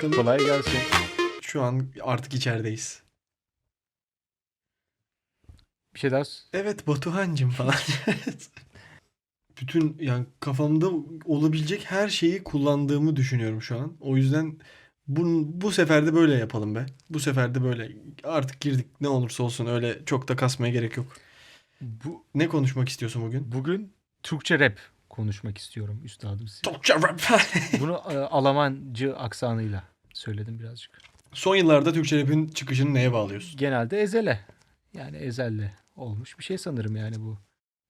Kolay gelsin. Şu an artık içerideyiz. Bir şey daha Evet Batuhan'cım falan. Bütün yani kafamda olabilecek her şeyi kullandığımı düşünüyorum şu an. O yüzden bu, bu sefer de böyle yapalım be. Bu sefer de böyle. Artık girdik ne olursa olsun öyle çok da kasmaya gerek yok. Bu Ne konuşmak istiyorsun bugün? bugün Türkçe rap konuşmak istiyorum üstadım size. Bunu e, Almancı aksanıyla söyledim birazcık. Son yıllarda Türkçe rap'in çıkışını neye bağlıyorsun? Genelde ezele. Yani ezelle olmuş bir şey sanırım yani bu.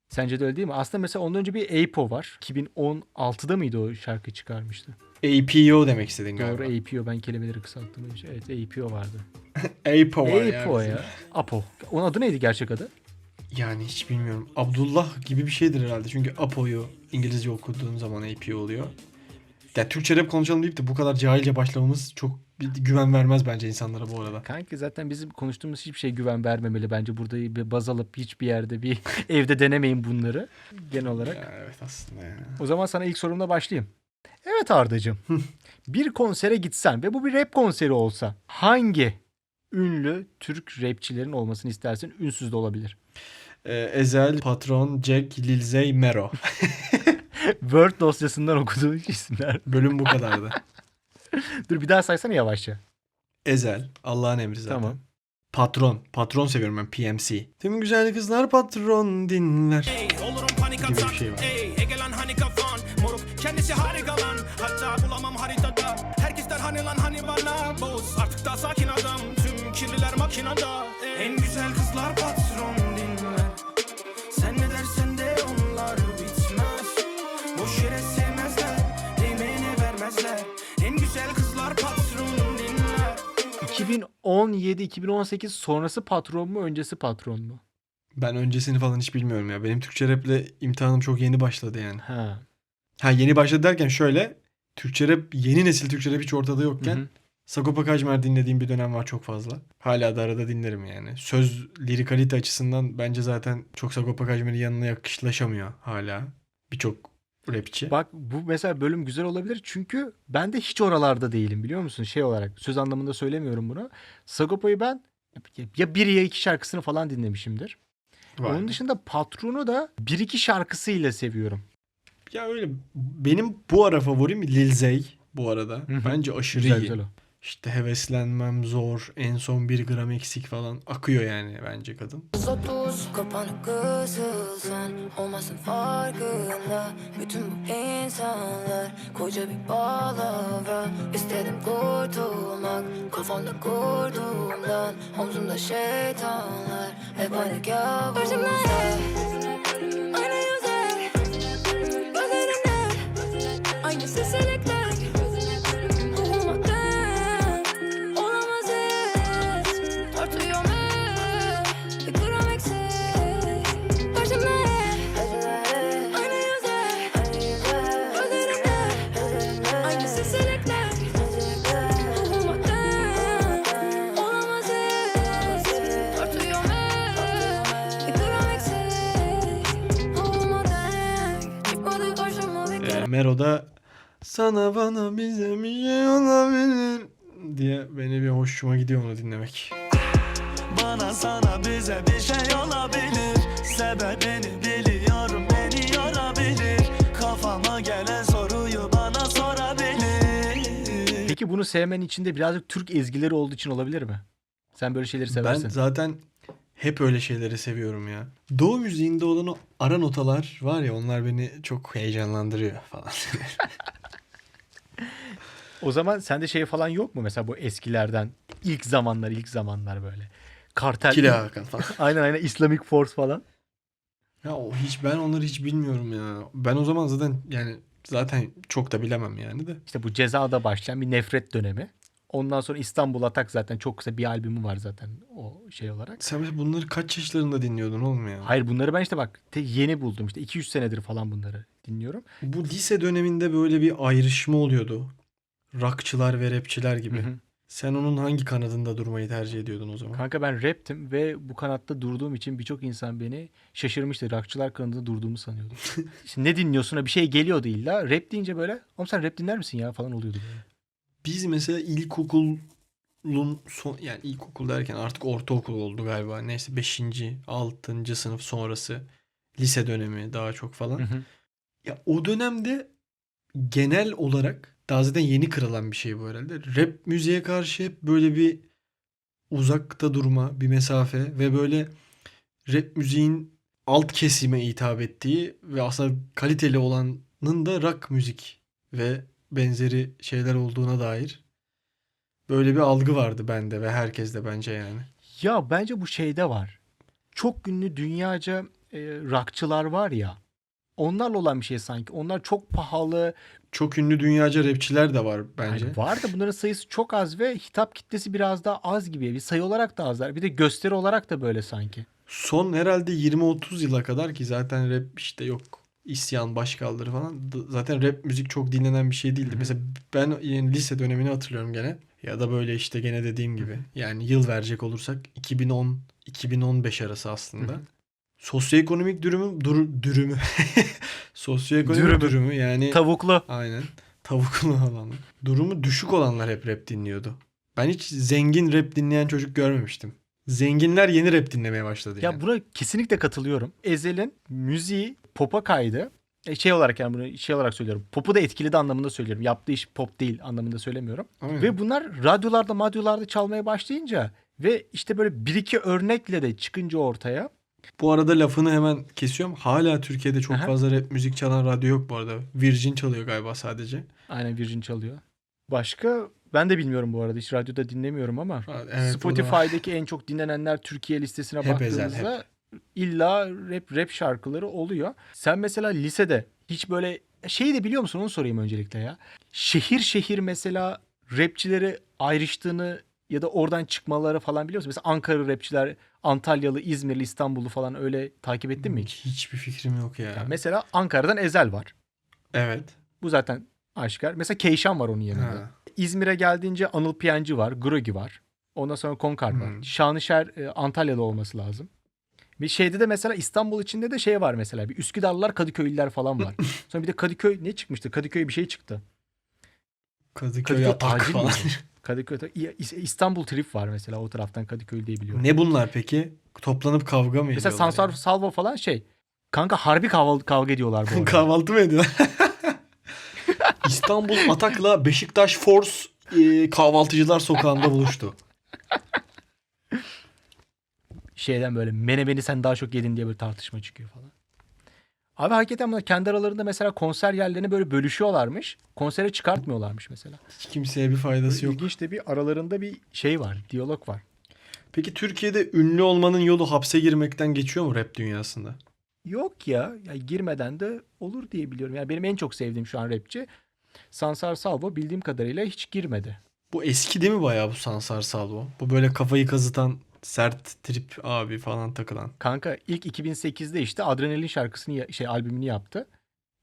Sence de öyle değil mi? Aslında mesela ondan önce bir APO var. 2016'da mıydı o şarkı çıkarmıştı? APO demek istedin galiba. Doğru APO ben kelimeleri kısalttım. Evet APO vardı. APO var ya. APO ya. Apo. Onun adı neydi gerçek adı? Yani hiç bilmiyorum. Abdullah gibi bir şeydir herhalde. Çünkü Apo'yu İngilizce okuduğun zaman AP oluyor. Ya Türkçe rap konuşalım deyip de bu kadar cahilce başlamamız çok bir güven vermez bence insanlara bu arada. Kanki zaten bizim konuştuğumuz hiçbir şey güven vermemeli. Bence burada bir baz alıp hiçbir yerde bir evde denemeyin bunları genel olarak. Ya evet aslında ya. O zaman sana ilk sorumla başlayayım. Evet Arda'cığım. bir konsere gitsen ve bu bir rap konseri olsa hangi ünlü Türk rapçilerin olmasını istersin? Ünsüz de olabilir. Ee, Ezel, Patron, Jack, Lil Zey, Mero. Word dosyasından okuduğun isimler. Bölüm bu kadardı. Dur bir daha saysana yavaşça. Ezel, Allah'ın emri zaten. Tamam. Patron. Patron seviyorum ben PMC. Tüm güzel kızlar patron dinler. Ey, olurum panik Gibi bir şey var. Ey, Egelan hani kafan Moruk kendisi harika lan Hatta bulamam haritada Herkes der hani lan hani bana Boz artık daha sakin adam Tüm kirliler makinada Ey, En güzel 2017-2018 sonrası patron mu öncesi patron mu? Ben öncesini falan hiç bilmiyorum ya. Benim Türkçe raple imtihanım çok yeni başladı yani. Ha. Ha yeni başladı derken şöyle. Türkçe rap, yeni nesil Türkçe rap hiç ortada yokken Hı hı. Sagopa Kajmer dinlediğim bir dönem var çok fazla. Hala da arada dinlerim yani. Söz lirikalite açısından bence zaten çok Sagopa Kajmer'in yanına yakışlaşamıyor hala. Birçok rapçi. Bak bu mesela bölüm güzel olabilir çünkü ben de hiç oralarda değilim biliyor musun? Şey olarak söz anlamında söylemiyorum bunu. Sagopa'yı ben ya bir ya iki şarkısını falan dinlemişimdir. Var. Onun dışında Patron'u da bir iki şarkısıyla seviyorum. Ya öyle benim bu ara favorim Lil Zey bu arada. Hı hı. Bence aşırı Güzel iyi. güzel o. İşte heveslenmem zor. En son bir gram eksik falan. Akıyor yani bence kadın. Otuz kapanık kızılsan Olmasın farkında Bütün bu insanlar Koca bir palavra İstedim kurtulmak Kafamda kurduğumdan Omzumda şeytanlar Hep aynı kabuslar sana bana bize bir şey olabilir diye beni bir hoşuma gidiyor onu dinlemek. Bana sana bize bir şey olabilir Sebebini biliyorum beni yorabilir Kafama gelen soruyu bana sorabilir Peki bunu sevmen için de birazcık Türk ezgileri olduğu için olabilir mi? Sen böyle şeyleri seversin. Ben zaten hep öyle şeyleri seviyorum ya. Doğu müziğinde olan o ara notalar var ya onlar beni çok heyecanlandırıyor falan. O zaman sende şey falan yok mu mesela bu eskilerden ilk zamanlar ilk zamanlar böyle. Kartel. Kili Hakan falan. Aynen aynen Islamic Force falan. Ya o hiç ben onları hiç bilmiyorum ya. Ben o zaman zaten yani zaten çok da bilemem yani de. İşte bu cezada başlayan bir nefret dönemi. Ondan sonra İstanbul Atak zaten çok kısa bir albümü var zaten o şey olarak. Sen bunları kaç yaşlarında dinliyordun oğlum ya? Hayır bunları ben işte bak te- yeni buldum işte 2-3 senedir falan bunları dinliyorum. Bu lise döneminde böyle bir ayrışma oluyordu. Rockçılar ve rapçiler gibi. Hı hı. Sen onun hangi kanadında durmayı tercih ediyordun o zaman? Kanka ben raptim ve bu kanatta durduğum için birçok insan beni şaşırmıştı. Rockçılar kanadında durduğumu sanıyordu. Şimdi ne dinliyorsun? Bir şey geliyordu illa. Rap deyince böyle oğlum sen rap dinler misin ya falan oluyordu böyle. Biz mesela ilkokulun son yani ilkokul derken artık ortaokul oldu galiba. Neyse 5. 6. sınıf sonrası lise dönemi daha çok falan. Hı hı. Ya o dönemde genel olarak daha zaten yeni kırılan bir şey bu herhalde. Rap müziğe karşı hep böyle bir uzakta durma, bir mesafe ve böyle rap müziğin alt kesime hitap ettiği ve aslında kaliteli olanın da rock müzik ve benzeri şeyler olduğuna dair böyle bir algı vardı bende ve herkeste bence yani. Ya bence bu şeyde var. Çok ünlü dünyaca e, rockçılar var ya. Onlarla olan bir şey sanki. Onlar çok pahalı. Çok ünlü dünyaca rapçiler de var bence. Yani var da bunların sayısı çok az ve hitap kitlesi biraz daha az gibi. Bir sayı olarak da azlar. Bir de gösteri olarak da böyle sanki. Son herhalde 20-30 yıla kadar ki zaten rap işte yok isyan başkaldırı falan. Zaten rap müzik çok dinlenen bir şey değildi. Mesela ben yine lise dönemini hatırlıyorum gene. Ya da böyle işte gene dediğim gibi. Yani yıl verecek olursak 2010 2015 arası aslında. Hı hı. Sosyoekonomik durumu dur, dürümü. Sosyoekonomik Dürümü. durumu yani Tavuklu. aynen tavuklu olanlar. Durumu düşük olanlar hep rap dinliyordu. Ben hiç zengin rap dinleyen çocuk görmemiştim. Zenginler yeni rap dinlemeye başladı Ya yani. buna kesinlikle katılıyorum. Ezel'in müziği pop'a kaydı. E, şey olarak yani bunu şey olarak söylüyorum. Pop'u da etkiledi anlamında söylüyorum. Yaptığı iş pop değil anlamında söylemiyorum. Aynen. Ve bunlar radyolarda madyolarda çalmaya başlayınca ve işte böyle bir iki örnekle de çıkınca ortaya Bu arada lafını hemen kesiyorum. Hala Türkiye'de çok Aha. fazla rap müzik çalan radyo yok bu arada. Virgin çalıyor galiba sadece. aynen Virgin çalıyor. Başka ben de bilmiyorum bu arada hiç radyoda dinlemiyorum ama Evet. Spotify'daki en çok dinlenenler Türkiye listesine Hep ezel, baktığımızda illa rap rap şarkıları oluyor. Sen mesela lisede hiç böyle şeyi de biliyor musun onu sorayım öncelikle ya. Şehir şehir mesela rapçileri ayrıştığını ya da oradan çıkmaları falan biliyor musun? Mesela Ankara rapçiler Antalyalı, İzmirli, İstanbullu falan öyle takip ettin mi hiç? Hiçbir fikrim yok ya. Ya mesela Ankara'dan Ezel var. Evet. Bu zaten aşikar. Mesela Keyşan var onun yanında. İzmir'e geldiğince Anıl Piyancı var, Grogi var. Ondan sonra Konkar var. Hmm. Şanışer e, Antalya'da olması lazım. Bir şeyde de mesela İstanbul içinde de şey var mesela. Bir Üsküdarlılar, Kadıköylüler falan var. sonra bir de Kadıköy ne çıkmıştı? Kadıköy bir şey çıktı. Kadıköy, Kadıköy acil falan. Kadıköy İstanbul Trip var mesela o taraftan Kadıköy diye biliyorum. ne bunlar peki? Toplanıp kavga mı Mesela? Sansar Salvo falan şey. Kanka harbi kavga, kavga ediyorlar bu yani? Kahvaltı mı ediyorlar? İstanbul Atak'la Beşiktaş Force e, kahvaltıcılar sokağında buluştu. şeyden böyle menemeni sen daha çok yedin diye böyle tartışma çıkıyor falan. Abi hakikaten bunlar kendi aralarında mesela konser yerlerini böyle bölüşüyorlarmış. Konsere çıkartmıyorlarmış mesela. Hiç kimseye bir faydası yok. İlginç de bir aralarında bir şey var, diyalog var. Peki Türkiye'de ünlü olmanın yolu hapse girmekten geçiyor mu rap dünyasında? Yok ya, ya girmeden de olur diye biliyorum. Yani benim en çok sevdiğim şu an rapçi Sansar Salvo bildiğim kadarıyla hiç girmedi. Bu eski değil mi bayağı bu Sansar Salvo? Bu böyle kafayı kazıtan sert trip abi falan takılan. Kanka ilk 2008'de işte Adrenalin şarkısını şey albümünü yaptı.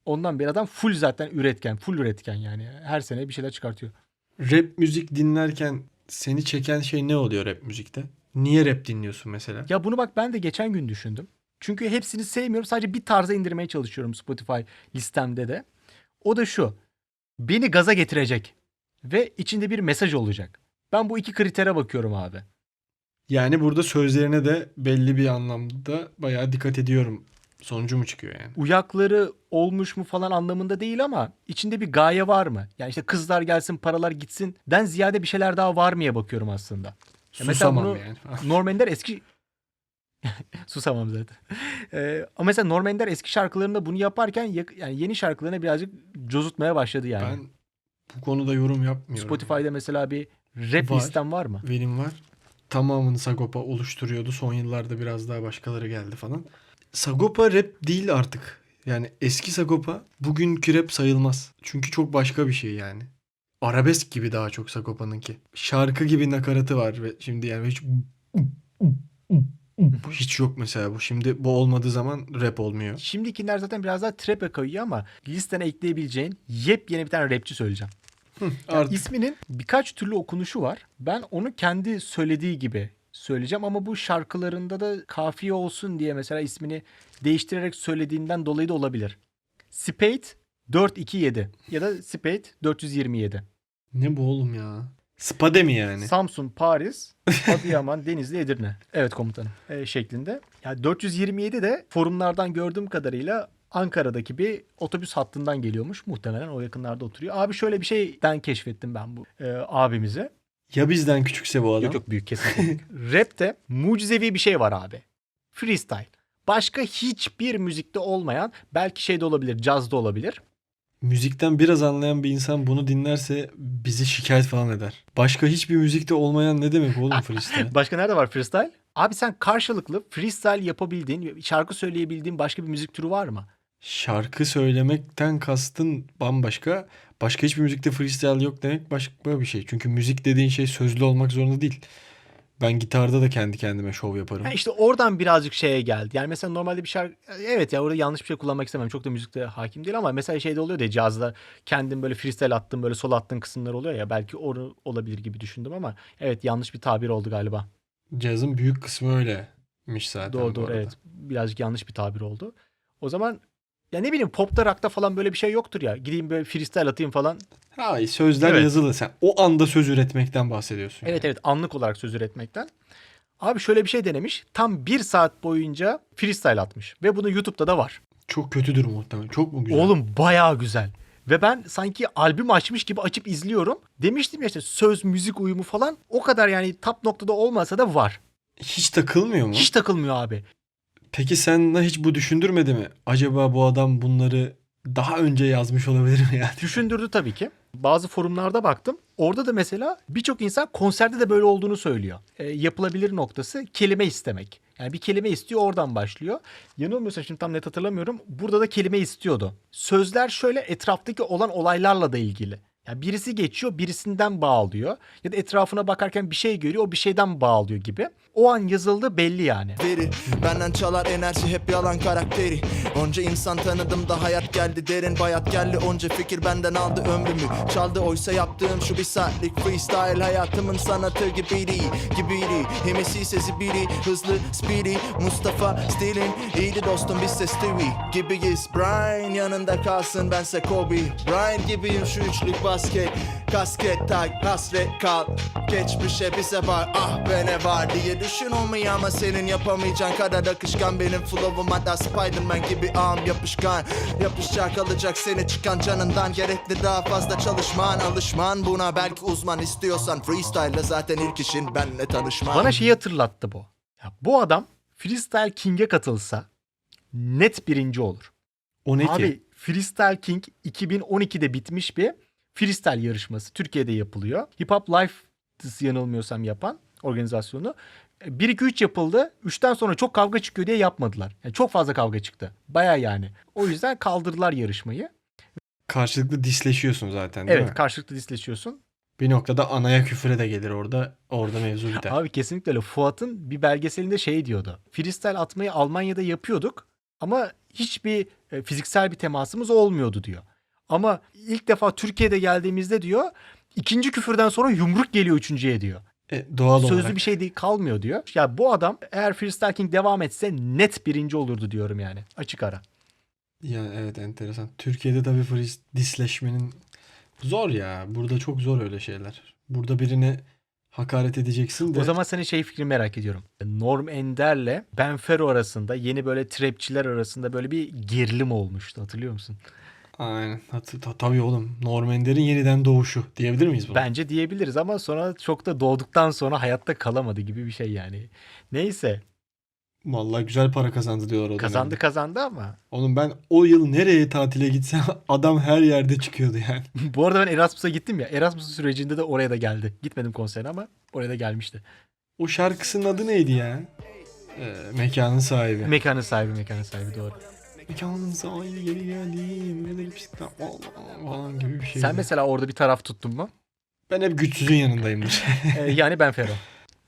Ondan beri adam full zaten üretken, full üretken yani. Her sene bir şeyler çıkartıyor. Rap müzik dinlerken seni çeken şey ne oluyor rap müzikte? Niye rap dinliyorsun mesela? Ya bunu bak ben de geçen gün düşündüm. Çünkü hepsini sevmiyorum. Sadece bir tarza indirmeye çalışıyorum Spotify listemde de. O da şu. Beni gaza getirecek. Ve içinde bir mesaj olacak. Ben bu iki kritere bakıyorum abi. Yani burada sözlerine de belli bir anlamda bayağı dikkat ediyorum. Sonucu mu çıkıyor yani? Uyakları olmuş mu falan anlamında değil ama içinde bir gaye var mı? Yani işte kızlar gelsin paralar gitsin den ziyade bir şeyler daha var mıya bakıyorum aslında. Ya mesela Susamam bunu- yani. Norm Ender eski Susamam zaten. Ee, ama mesela Norm Ender eski şarkılarında bunu yaparken yani yeni şarkılarına birazcık cozutmaya başladı yani. Ben bu konuda yorum yapmıyorum. Spotify'da mesela bir rap Var. listem var mı? Benim var. Tamamını Sagopa oluşturuyordu. Son yıllarda biraz daha başkaları geldi falan. Sagopa rap değil artık. Yani eski Sagopa bugünkü rap sayılmaz. Çünkü çok başka bir şey yani. Arabesk gibi daha çok Sagopa'nınki. Şarkı gibi nakaratı var ve şimdi yani hiç bu hiç yok mesela bu. Şimdi bu olmadığı zaman rap olmuyor. Şimdikiler zaten biraz daha trap'e kayıyor ama listene ekleyebileceğin yepyeni bir tane rapçi söyleyeceğim. Artık İsminin birkaç türlü okunuşu var. Ben onu kendi söylediği gibi söyleyeceğim ama bu şarkılarında da kafiye olsun diye mesela ismini değiştirerek söylediğinden dolayı da olabilir. Spade 427 ya da Spade 427. Ne bu oğlum ya? Spade mi yani? Samsun, Paris, Adıyaman, Denizli, Edirne. Evet komutanım. E, şeklinde. Ya 427 de forumlardan gördüğüm kadarıyla Ankara'daki bir otobüs hattından geliyormuş. Muhtemelen o yakınlarda oturuyor. Abi şöyle bir şeyden keşfettim ben bu e, abimizi. Ya bizden küçükse bu adam? Yok yok büyük kesin. Rap'te mucizevi bir şey var abi. Freestyle. Başka hiçbir müzikte olmayan belki şeyde olabilir, cazda olabilir. Müzikten biraz anlayan bir insan bunu dinlerse bizi şikayet falan eder. Başka hiçbir müzikte olmayan ne demek oğlum freestyle? Başka nerede var freestyle? Abi sen karşılıklı freestyle yapabildiğin, şarkı söyleyebildiğin başka bir müzik türü var mı? Şarkı söylemekten kastın bambaşka. Başka hiçbir müzikte freestyle yok demek başka bir şey. Çünkü müzik dediğin şey sözlü olmak zorunda değil. Ben gitarda da kendi kendime şov yaparım. Ha işte oradan birazcık şeye geldi. Yani mesela normalde bir şarkı evet ya orada yanlış bir şey kullanmak istemem. Çok da müzikte hakim değil ama mesela şeyde oluyor ya cazda kendin böyle freestyle attığın böyle sol attığın kısımlar oluyor ya belki onu olabilir gibi düşündüm ama evet yanlış bir tabir oldu galiba. Cazın büyük kısmı öyleymiş zaten doğru doğru evet. Birazcık yanlış bir tabir oldu. O zaman ya ne bileyim popta rock'ta falan böyle bir şey yoktur ya. Gideyim böyle freestyle atayım falan. Hayır sözler Evet. yazılı. Sen o anda söz üretmekten bahsediyorsun. Evet evet anlık olarak söz üretmekten. Abi şöyle bir şey denemiş. Tam bir saat boyunca freestyle atmış. Ve bunu YouTube'da da var. Çok kötüdür muhtemelen. Çok mu güzel? Oğlum bayağı güzel. Ve ben sanki albüm açmış gibi açıp izliyorum. Demiştim ya işte söz, müzik uyumu falan o kadar yani top noktada olmasa da var. Hiç takılmıyor mu? Hiç takılmıyor abi. Peki sen hiç bu düşündürmedi mi? Acaba bu adam bunları daha önce yazmış olabilir mi yani? Düşündürdü tabii ki. Bazı forumlarda baktım. Orada da mesela birçok insan konserde de böyle olduğunu söylüyor. E, yapılabilir noktası kelime istemek. Yani bir kelime istiyor oradan başlıyor. Yanılmıyorsam şimdi tam net hatırlamıyorum. Burada da kelime istiyordu. Sözler şöyle etraftaki olan olaylarla da ilgili. Yani birisi geçiyor birisinden bağlıyor. Ya da etrafına bakarken bir şey görüyor o bir şeyden bağlıyor gibi. O an yazıldığı belli yani. Veri Benden çalar enerji hep yalan karakteri. Onca insan tanıdım da hayat geldi derin. Bayat geldi Onca fikir benden aldı ömrümü. Çaldı oysa yaptığım şu bir saatlik freestyle Hayatımın sanatı gibiydi gibiydi. Hemesi ise zibiri hızlı speedy Mustafa stilin iyiydi dostum biz de Stewie Gibiyiz. Brian yanında kalsın bense Kobe Brian gibiyim. Şu üçlük basket Kasket tak hasret kal Geçmişe bize var ah be ne var diye düşün olmayı ama senin yapamayacağın kadar akışkan benim flow'um hatta Spiderman gibi ağım yapışkan Yapışacak alacak seni çıkan canından gerekli daha fazla çalışman alışman buna belki uzman istiyorsan freestyle zaten ilk işin benle tanışman Bana şeyi hatırlattı bu. Ya bu adam Freestyle King'e katılsa net birinci olur. O ne Abi ki? Freestyle King 2012'de bitmiş bir freestyle yarışması. Türkiye'de yapılıyor. Hip Hop Life yanılmıyorsam yapan organizasyonu. 1-2-3 yapıldı. 3'ten sonra çok kavga çıkıyor diye yapmadılar. Yani çok fazla kavga çıktı. Baya yani. O yüzden kaldırdılar yarışmayı. Karşılıklı disleşiyorsun zaten değil Evet mi? karşılıklı disleşiyorsun. Bir noktada anaya küfre de gelir orada. Orada mevzu biter. Abi kesinlikle öyle. Fuat'ın bir belgeselinde şey diyordu. Freestyle atmayı Almanya'da yapıyorduk ama hiçbir e, fiziksel bir temasımız olmuyordu diyor. Ama ilk defa Türkiye'de geldiğimizde diyor ikinci küfürden sonra yumruk geliyor üçüncüye diyor. E, doğal Sözlü olarak. bir şey değil kalmıyor diyor. Ya bu adam eğer Freestyle King devam etse net birinci olurdu diyorum yani. Açık ara. Yani evet enteresan. Türkiye'de tabii freeze disleşmenin zor ya. Burada çok zor öyle şeyler. Burada birine hakaret edeceksin de. O zaman senin şey fikrini merak ediyorum. Norm Ender'le Ben Fero arasında yeni böyle trapçiler arasında böyle bir gerilim olmuştu hatırlıyor musun? Aynen. Tabii oğlum. Norm Ender'in yeniden doğuşu diyebilir miyiz buna? Bence diyebiliriz ama sonra çok da doğduktan sonra hayatta kalamadı gibi bir şey yani. Neyse Vallahi güzel para kazandı diyorlar o kazandı dönemde. kazandı ama. Oğlum ben o yıl nereye tatile gitsem adam her yerde çıkıyordu yani. Bu arada ben Erasmus'a gittim ya. Erasmus sürecinde de oraya da geldi. Gitmedim konserine ama oraya da gelmişti. O şarkısının adı neydi ya? Ee, mekanın sahibi. Mekanın sahibi mekanın sahibi doğru. Mekanın sahibi geri geldi. Böyle bir şey falan gibi bir şey. Sen mesela orada bir taraf tuttun mu? Ben hep güçsüzün yanındayımdır. Ee, yani ben Fero.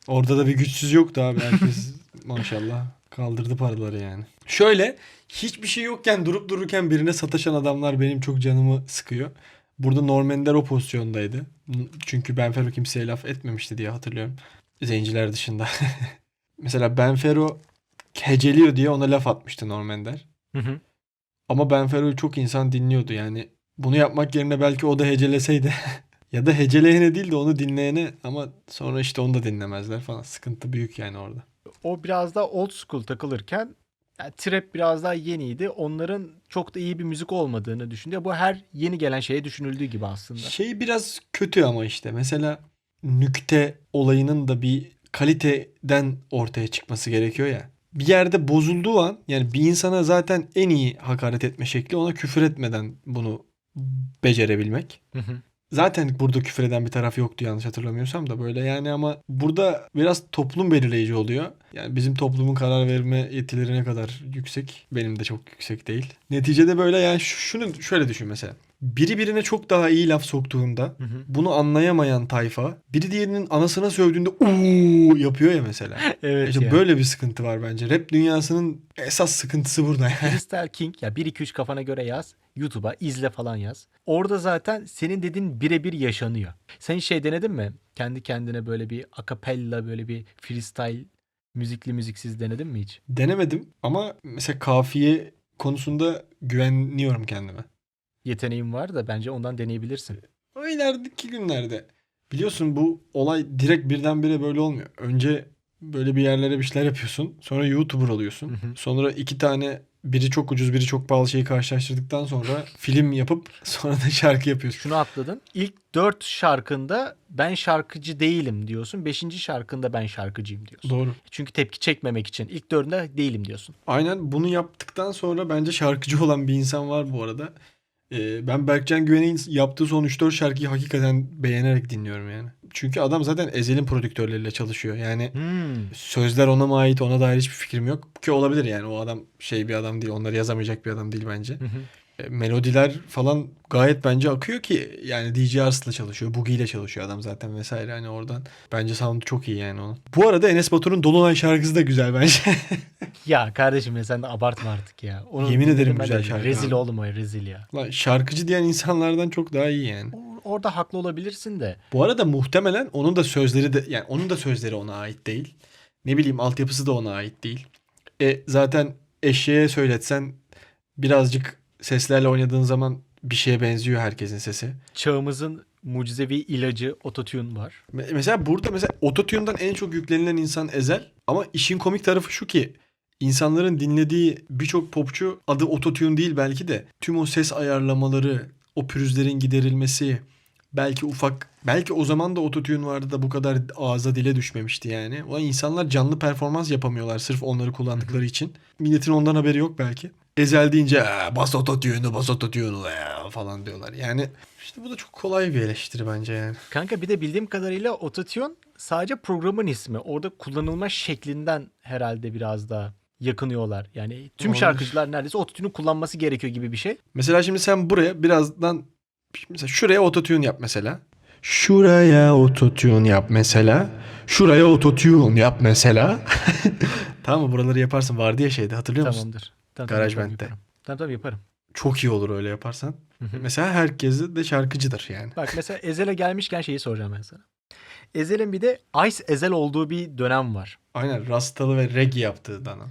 Orada da bir güçsüz yoktu abi. Herkes maşallah kaldırdı paraları yani. Şöyle hiçbir şey yokken durup dururken birine sataşan adamlar benim çok canımı sıkıyor. Burada Normender o pozisyondaydı. Çünkü Benfero kimseye laf etmemişti diye hatırlıyorum. Zenciler dışında. Mesela Benfero heceliyor diye ona laf atmıştı Normender. Hı hı. Ama Benfero'yu çok insan dinliyordu yani. Bunu yapmak yerine belki o da heceleseydi Ya da heceleyene değil de onu dinleyene ama sonra işte onu da dinlemezler falan. Sıkıntı büyük yani orada. O biraz daha old school takılırken yani trap biraz daha yeniydi. Onların çok da iyi bir müzik olmadığını düşündü. Ya Bu her yeni gelen şeye düşünüldüğü gibi aslında. Şey biraz kötü ama işte mesela nükte olayının da bir kaliteden ortaya çıkması gerekiyor ya. Bir yerde bozulduğu an yani bir insana zaten en iyi hakaret etme şekli ona küfür etmeden bunu becerebilmek. Hı hı. Zaten burada küfür eden bir taraf yoktu yanlış hatırlamıyorsam da böyle yani ama burada biraz toplum belirleyici oluyor. Yani bizim toplumun karar verme yetileri ne kadar yüksek benim de çok yüksek değil. Neticede böyle yani şu- şunu şöyle düşün mesela. Biri birine çok daha iyi laf soktuğunda Hı hı. bunu anlayamayan tayfa biri diğerinin anasına sövdüğünde uuu yapıyor ya mesela. Evet İşte ya. böyle bir sıkıntı var bence. Rap dünyasının esas sıkıntısı burada yani. Freestyle King ya 1-2-3 kafana göre yaz. YouTube'a izle falan yaz. Orada zaten senin dediğin birebir yaşanıyor. Sen şey denedin mi? Kendi kendine böyle bir akapella böyle bir freestyle müzikli müziksiz denedin mi hiç? Denemedim ama mesela kafiye konusunda güveniyorum kendime. Yeteneğin var da bence ondan deneyebilirsin. O ilerideki günlerde. Biliyorsun bu olay direkt birdenbire böyle olmuyor. Önce böyle bir yerlere bir şeyler yapıyorsun. Sonra YouTuber oluyorsun. Hı hı. Sonra iki tane biri çok ucuz biri çok pahalı şeyi karşılaştırdıktan sonra film yapıp sonra da şarkı yapıyorsun. Şunu atladın. İlk 4 şarkında ben şarkıcı değilim diyorsun. 5. şarkında ben şarkıcıyım diyorsun. Doğru. Çünkü tepki çekmemek için. İlk dördünde değilim diyorsun. Aynen bunu yaptıktan sonra bence şarkıcı olan bir insan var bu arada. Ee, ben Berkcan Güven'in yaptığı son 3-4 şarkıyı hakikaten beğenerek dinliyorum yani. Çünkü adam zaten Ezel'in prodüktörleriyle çalışıyor. Yani Hmm. sözler ona mı ait ona dair hiçbir fikrim yok. Ki olabilir yani o adam şey bir adam değil. Onları yazamayacak bir adam değil bence. Hı hı. E, melodiler falan gayet bence akıyor ki yani DJ Ars'la çalışıyor. Boogie ile çalışıyor adam zaten vesaire hani oradan. Bence sound çok iyi yani onun. Bu arada Enes Batur'un Dolunay şarkısı da güzel bence. Ya kardeşim ya sen de abartma artık ya. Onu Yemin ederim güzel şarkı Rezil abi. oğlum o rezil ya. Lan şarkıcı diyen insanlardan çok daha iyi yani. Orada haklı olabilirsin de. Bu arada muhtemelen onun da sözleri de yani onun da sözleri ona ait değil. Ne bileyim altyapısı da ona ait değil. E zaten eşeğe söyletsen birazcık seslerle oynadığın zaman bir şeye benziyor herkesin sesi. Çağımızın mucizevi ilacı ototune var. Me- Mesela burada mesela ototune'dan en çok yüklenilen insan Ezel. Ama işin komik tarafı şu ki insanların dinlediği birçok popçu adı ototune değil belki de tüm o ses ayarlamaları, o pürüzlerin giderilmesi, belki ufak belki o zaman da ototune vardı da bu kadar ağza dile düşmemişti yani. O insanlar canlı performans yapamıyorlar sırf onları kullandıkları için. Milletin ondan haberi yok belki. Ezel deyince "Aa, bas ototune'u bas ototune'u ya" falan diyorlar. Yani işte bu da çok kolay bir eleştiri bence yani. Kanka bir de bildiğim kadarıyla ototune sadece programın ismi. Orada kullanılma şeklinden herhalde biraz daha yakınıyorlar. Yani tüm Olabilir. şarkıcılar neredeyse ototune'u kullanması gerekiyor gibi bir şey. Mesela şimdi sen buraya birazdan mesela şuraya ototune yap mesela. Şuraya ototune yap mesela. Şuraya ototune yap mesela. tamam mı? Buraları yaparsın. Vardı ya şeyde hatırlıyor musun? Tamamdır. Tamam, Garaj yaparım, Band'de. yaparım. Tamam tamam yaparım. Çok iyi olur öyle yaparsan. Hı hı. Mesela herkes de şarkıcıdır yani. Bak mesela Ezel'e gelmişken şeyi soracağım ben sana. Ezel'in bir de Ice Ezel olduğu bir dönem var. Aynen rastalı ve reggae yaptığı dana.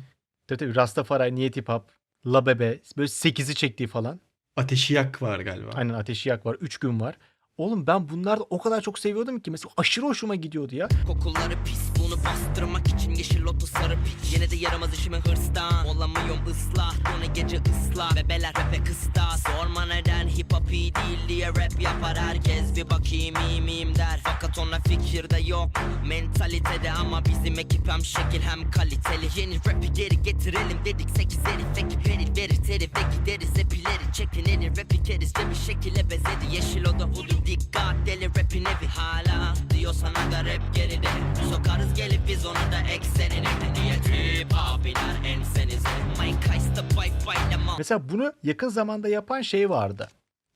Tabii tabii Rastafari, Niyet Hip Hop, La Bebe böyle 8'i çektiği falan. Ateşi yak var galiba. Aynen Ateşi Yak var. 3 gün var. Oğlum ben bunları o kadar çok seviyordum ki mesela aşırı hoşuma gidiyordu ya. Kokuları pis bunu bastırmak için yeşil lotu sarı piç. Yine de yaramaz işimin hırstan. Olamıyorum ıslah. Bunu gece ıslah. Bebeler rap'e kıstas Sorma hip hop iyi değil diye rap yapar herkes. Bir bakayım iyi miyim der. Fakat ona fikirde yok. Mentalitede ama bizim ekip hem şekil hem kaliteli. Yeni rap'i geri getirelim dedik. Sekiz herif ekip herif verir teri ve gideriz. Hep ileri Çekinir rapi keriz bir şekilde bezedi. Yeşil oda hudu dikkat deli rapin evi hala. Diyorsan aga rap geride. Sokarız gelip biz onu da eksenini Niyet hip hop iner ensenize. Mike Heist'a bay baylama Mesela bunu yakın zamanda yapan şey vardı.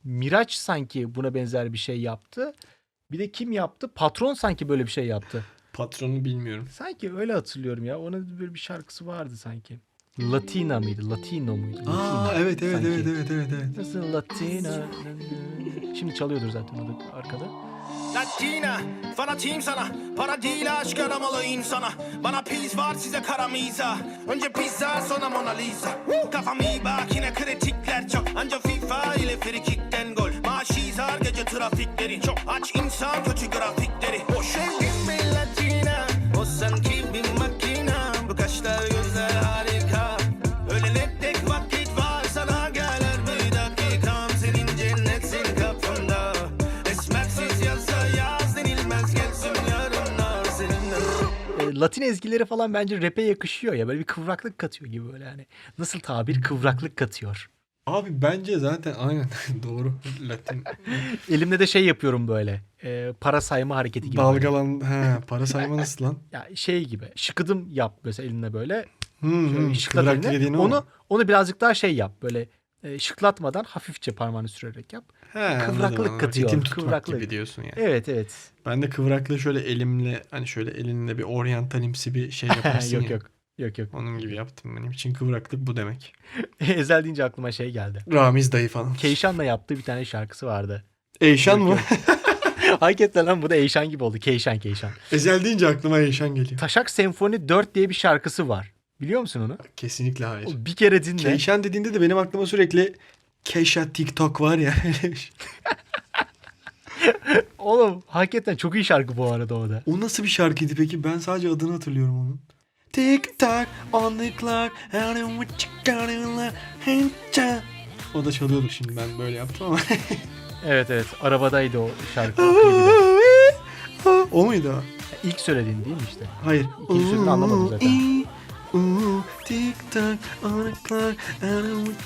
Miraç sanki buna benzer bir şey yaptı. Bir de kim yaptı? Patron sanki böyle bir şey yaptı. Patronu bilmiyorum. Sanki öyle hatırlıyorum ya. Onun böyle bir şarkısı vardı sanki. Latina mıydı? Latino muydu? Aa Latina evet evet sanki. evet evet evet evet. Nasıl Latina? Şimdi çalıyordur zaten o da arkada. Latina fanatiyim sana Para değil aşk aramalı insana Bana pis var size kara miza Önce pizza sonra Mona Lisa Kafam iyi bak yine kritikler çok Anca FIFA ile frikikten gol Maaşı zar gece tıra grafikleri Çok aç insan kötü grafikleri O sevdim bir latina O sanki bir makina Bu kaşlar Latin ezgileri falan bence rap'e yakışıyor ya. Böyle bir kıvraklık katıyor gibi böyle yani. Nasıl tabir? Kıvraklık katıyor. Abi bence zaten aynen doğru. Latin Elimde de şey yapıyorum böyle. e, para sayma hareketi gibi. böyle. dalgalan he para sayma nasıl lan? Ya şey gibi. Şıkıdım yap mesela elinle böyle. Hmm, Şöyle hmm, şıklat eline. Onu onu birazcık daha şey yap. Böyle e, şıklatmadan hafifçe parmağını sürerek yap. He, kıvraklık anladım. katıyor, Ritim tutmak kıvraklık. gibi diyorsun yani. Evet evet. Ben de kıvraklığı şöyle elimle hani şöyle elinle bir oryantalimsi bir şey yaparsın yok ya. yok. Yok yok. Onun gibi yaptım benim için kıvraklık bu demek. Ezel deyince aklıma şey geldi. Ramiz dayı falan. Keyşan'la yaptığı bir tane şarkısı vardı. Eyşan mı? Hakikaten lan bu da Eyşan gibi oldu. Keyşan Keyşan. Ezel deyince aklıma Eyşan geliyor. Taşak Senfoni 4 diye bir şarkısı var. Biliyor musun onu? Kesinlikle hayır. O bir kere dinle. Keyşan dediğinde de benim aklıma sürekli Keşa TikTok var ya. öyle bir şey. Oğlum hakikaten çok iyi şarkı bu arada o da. o nasıl bir şarkıydı peki? Ben sadece adını hatırlıyorum onun. Tick tock on the clock. Know what you gonna. O da çalıyordur şimdi ben böyle yaptım ama. Evet evet arabadaydı o şarkı. o muydu o? İlk söylediğin değil mi işte? Hayır. İkinci sözünü anlamadım zaten. Ooh, tick tock on a clock. I know what